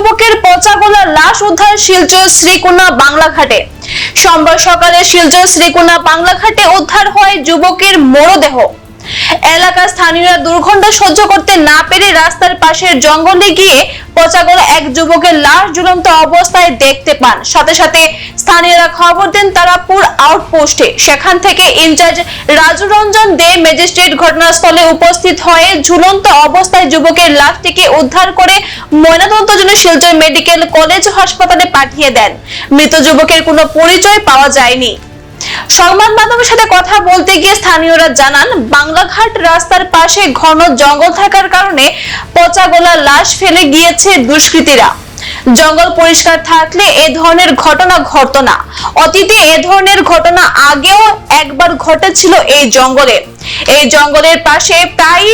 যুবকের পচা গলার লাশ উদ্ধার শিলচর শ্রীকোনা বাংলাঘাটে। সোমবার সকালে শিলচর শ্রীকোনা বাংলাঘাটে উদ্ধার হয় যুবকের মরদেহ। এলাকার স্থানীয়রা দুর্গন্ধ সহ্য করতে না পেরে রাস্তার পাশের জঙ্গলে গিয়ে পচাগলা এক যুবকের লাশ ঝুলন্ত অবস্থায় দেখতে পান। সাথে সাথে স্থানীয়রা খবর দেন তারাপুর আউটপোস্টে। সেখান থেকে ইনচার্জ রাজু রঞ্জন দে ম্যাজিস্ট্রেট ঘটনাস্থলে উপস্থিত হয়ে ঝুলন্ত অবস্থায় যুবকের লাশটিকে উদ্ধার করে ময়নাতদন্তের জন্য শিলচর মেডিকেল কলেজ হাসপাতালে পাঠিয়ে দেন। মৃত যুবকের কোনো পরিচয় পাওয়া যায়নি। সংবাদ মাধ্যমের সাথে কথা বলতে গিয়ে স্থানীয়রা জানান, বাংলাঘাট রাস্তার পাশে ঘন জঙ্গল থাকার কারণে পচা গলা লাশ ফেলে গিয়েছে দুষ্কৃতীরা। জঙ্গল পরিষ্কার থাকলে এ ধরনের ঘটনা ঘটনা অতীতে এ ধরনের ঘটনা আগেও একবার ঘটেছিল এই জঙ্গলে। এই জঙ্গলের পাশে প্রায়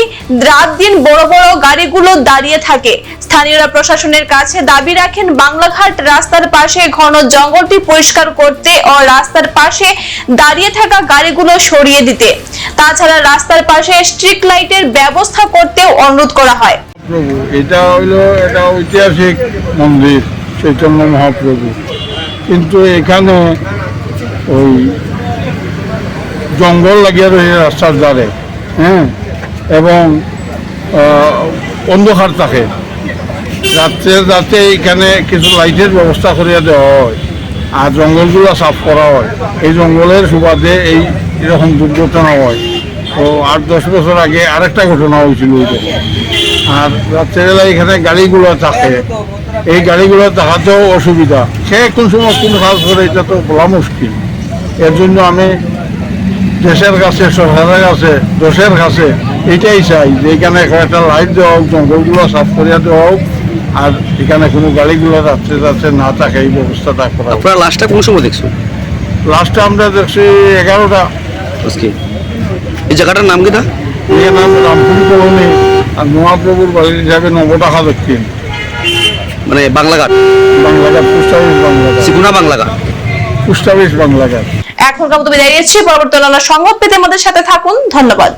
রাত দিন বড় বড় গাড়িগুলো দাঁড়িয়ে থাকে। স্থানীয়রা প্রশাসনের কাছে দাবি রাখেন, বাংলাঘাট রাস্তার পাশে ঘন জঙ্গলটি পরিষ্কার করতে ও রাস্তার পাশে দাঁড়িয়ে থাকা গাড়িগুলো সরিয়ে দিতে। তাছাড়া রাস্তার পাশে স্ট্রিট লাইটের ব্যবস্থা করতেও অনুরোধ করা হয়। প্রভু, এটা হইল এটা ঐতিহাসিক মন্দির চৈতন্য মহাপ্রভু। কিন্তু এখানে ওই জঙ্গল লাগিয়ে রয়েছে রাস্তার ধারে হ্যাঁ? এবং অন্ধকার থাকে। রাত্রে, রাতে এখানে কিছু লাইটের ব্যবস্থা করিয়া দেওয়া হয় আর জঙ্গলগুলো সাফ করা হয়। এই জঙ্গলের সুবাদে এই এরকম দুর্ঘটনা হয়। তো আট, দশ বছর আগে আরেকটা ঘটনা হয়েছিল ওইটা আর রাত্রেবেলা এখানে গাড়িগুলো থাকে। এই গাড়িগুলো দেখাতেও অসুবিধা। সে কোন সময় কোন কাজ করে, এটা তো বলা মুশকিল। এর জন্য আমি দেশের কাছে সরকারের কাছে দেশের কাছে এটাই চাই যে এখানে একটা লাইট দেওয়া হোক জঙ্গলগুলো সাফ করিয়া দেওয়া হোক আর এখানে কোনো গাড়িগুলো যাচ্ছে যাচ্ছে না থাকে এই ব্যবস্থাটা করা। আপনারা লাস্টটা কোন সময় দেখছ লাস্টে আমরা দেখছি এগারোটা। এই জায়গাটার নাম কিটা এর নাম রামপুর কলোনি আর মহাপ্রভুর বাড়ি হিসাবে নবটাকা দক্ষিণ। মানে বাংলাঘাট বাংলাঘাট পোস্ট অফিস বাংলাঘাট সিগুনা বাংলাঘাট পোস্ট অফিস বাংলাঘাট এখনকার মতো বিদায় নিচ্ছি। পরবর্তী সংবাদ পেতে আমাদের সাথে থাকুন। ধন্যবাদ।